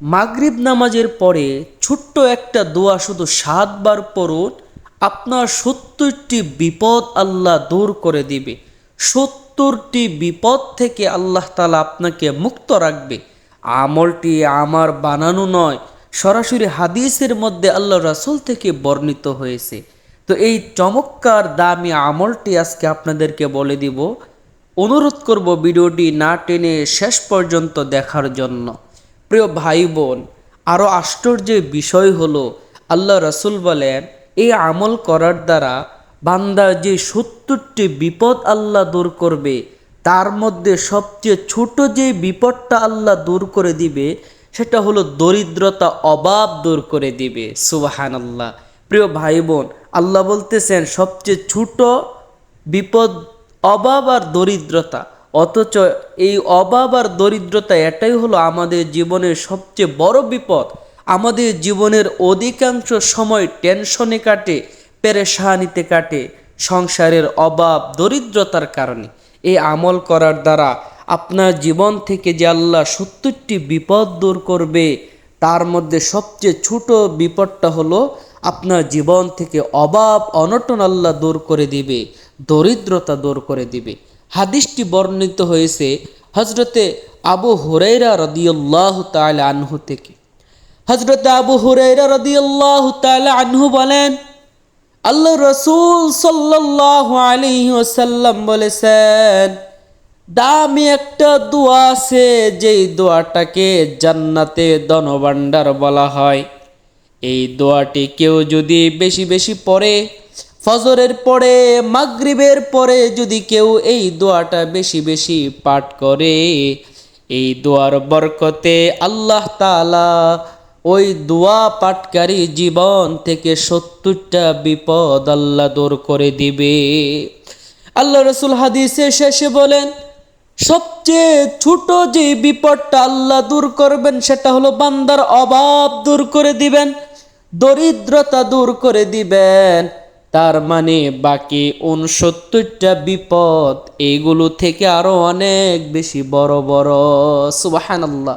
মাগরিব নামাজের পরে ছোট্ট একটা দোয়া শুধু সাতবার পড়ুন, আপনার সত্তরটি বিপদ আল্লাহ দূর করে দিবে। সত্তরটি বিপদ থেকে আল্লাহ তালা আপনাকে মুক্ত রাখবে। আমলটি আমার বানানো নয়, সরাসরি হাদিসের মধ্যে আল্লাহ রাসুল থেকে বর্ণিত হয়েছে। তো এই চমৎকার দামি আমলটি আজকে আপনাদেরকে বলে দিব। অনুরোধ করব ভিডিওটি না টেনে শেষ পর্যন্ত দেখার জন্য। প্রিয় ভাই বোন আরও আশ্চর্যের বিষয় হলো, আল্লাহ রসুল বলেন, এই আমল করার দ্বারা বান্দার যে সত্তরটি বিপদ আল্লাহ দূর করবে, তার মধ্যে সবচেয়ে ছোট যে বিপদটা আল্লাহ দূর করে দিবে, সেটা হলো দরিদ্রতা অভাব দূর করে দিবে। সুবাহান আল্লাহ প্রিয় ভাই বোন আল্লাহ বলতেছেন, সবচেয়ে ছোট বিপদ অভাব আর দরিদ্রতা অথচ এই অভাব আর দরিদ্রতা এটাই হলো আমাদের জীবনের সবচেয়ে বড় বিপদ। আমাদের জীবনের অধিকাংশ সময় টেনশনে কাটে পেরেশানিতে কাটে, সংসারের অভাব, দরিদ্রতার কারণে। এই আমল করার দ্বারা আপনার জীবন থেকে যে আল্লাহ সত্তরটি বিপদ দূর করবে, তার মধ্যে সবচেয়ে ছোট বিপদটা হলো আপনার জীবন থেকে অভাব, অনটন আল্লাহ দূর করে দিবে, দরিদ্রতা দূর করে দিবে। হাদিসটি বর্ণিত হয়েছে হজরতে আবু হুরাইরা রদিয়াল্লাহ তাআলা আনহু থেকে। হজরত আবু হুরাইরা রদিয়াল্লাহু তাআলা আনহু বলেন, আল্লাহ রসুল সাল্লাল্লাহু আলাইহি ওয়াসাল্লাম বলেছেন, দামি একটা দোয়া আছে যেই দোয়াটাকে জান্নাতে ধনভাণ্ডার বলা হয়। এই দোয়াটি কেউ যদি বেশি বেশি পড়ে ফজরের পরে, মাগরিবের পরে যদি কেউ এই দোয়াটা বেশি বেশি পাঠ করে, এই দোয়ার বরকতে আল্লাহ তাআলা ওই দোয়া পাঠকারী জীবন থেকে সত্তরটা বিপদ আল্লাহ দূর করে দিবে। আল্লাহ রসুল হাদিসে শেষে বলেন, সবচেয়ে ছোট যে বিপদটা আল্লাহ দূর করবেন, সেটা হলো বান্দার অভাব দূর করে দিবেন, দরিদ্রতা দূর করে দিবেন তার মানে বাকি উনসত্তরটা বিপদ এইগুলো থেকে আরও অনেক বেশি বড় বড়। সুবাহান আল্লাহ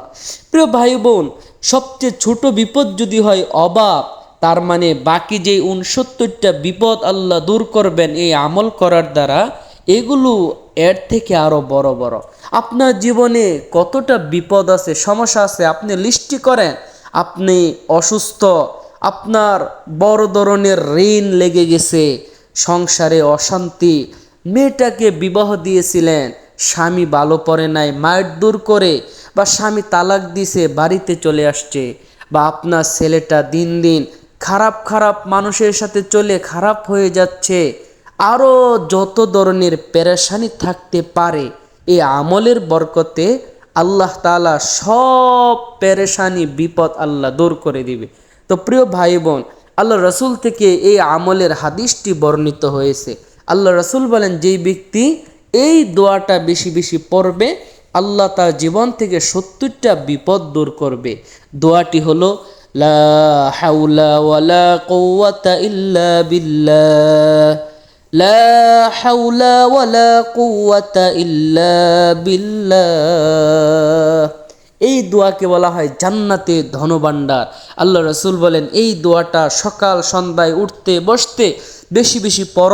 প্রিয় ভাই বোন সবচেয়ে ছোট বিপদ যদি হয় অভাব তার মানে বাকি যে উনসত্তরটা বিপদ আল্লাহ দূর করবেন এই আমল করার দ্বারা, এগুলো এর থেকে আরও বড় বড়। আপনার জীবনে কতটা বিপদ আছে, সমস্যা আছে, আপনি লিস্টি করেন, আপনি অসুস্থ আপনার বড় ধরনের ঋণ লেগে গেছে, সংসারে অশান্তি। মেয়েটাকে বিবাহ দিয়েছিলেন, স্বামী ভালো পড়ে নাই, মায়ের দূর করে বা স্বামী তালাক দিছে, বাড়িতে চলে আসছে বা আপনার ছেলেটা দিন দিন খারাপ খারাপ মানুষের সাথে চলে খারাপ হয়ে যাচ্ছে। আরও যত ধরনের পেরেশানি থাকতে পারে এই আমলের বরকতে আল্লাহ তালা সব পেরেশানি, বিপদ আল্লাহ দূর করে দিবে। তো প্রিয় ভাই বোন, আল্লাহ রসুল থেকে এই আমলের হাদিসটি বর্ণিত হয়েছে। আল্লাহ রসুল বলেন, যেই ব্যক্তি এই দোয়াটা বেশি বেশি পড়বে, আল্লাহ তার জীবন থেকে সত্তরটা বিপদ দূর করবে। দোয়াটি হলো, লা হাউলা ওয়ালা ইল্লা বিল্লাহ। লা কুওয়াতা ইল্লা বিল্লাহ। এই দোয়াকে বলা হয় জান্নাতে ধনভাণ্ডার। আল্লাহ রসুল বলেন, এই দোয়াটা সকাল সন্ধ্যায় উঠতে বসতে বেশি বেশি পর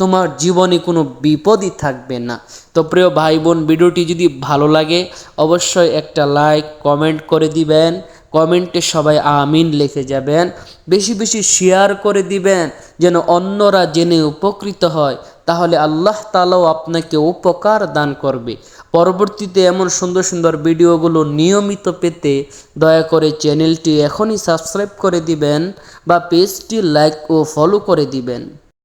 তোমার জীবনে কোনো বিপদই থাকবে না। তো প্রিয় ভাই বোন ভিডিওটি যদি ভালো লাগে, অবশ্যই একটা লাইক, কমেন্ট করে দিবেন। কমেন্টে সবাই আমিন লিখে যাবেন। বেশি বেশি শেয়ার করে দিবেন, যেন অন্যরা জেনে উপকৃত হয়। তাহলে আল্লাহ তালাও আপনাকে উপকার দান করবে। পরবর্তীতে এমন সুন্দর সুন্দর ভিডিওগুলো নিয়মিত পেতে দয়া করে চ্যানেলটি এখনই সাবস্ক্রাইব করে দিবেন বা পেজটি লাইক ও ফলো করে দিবেন।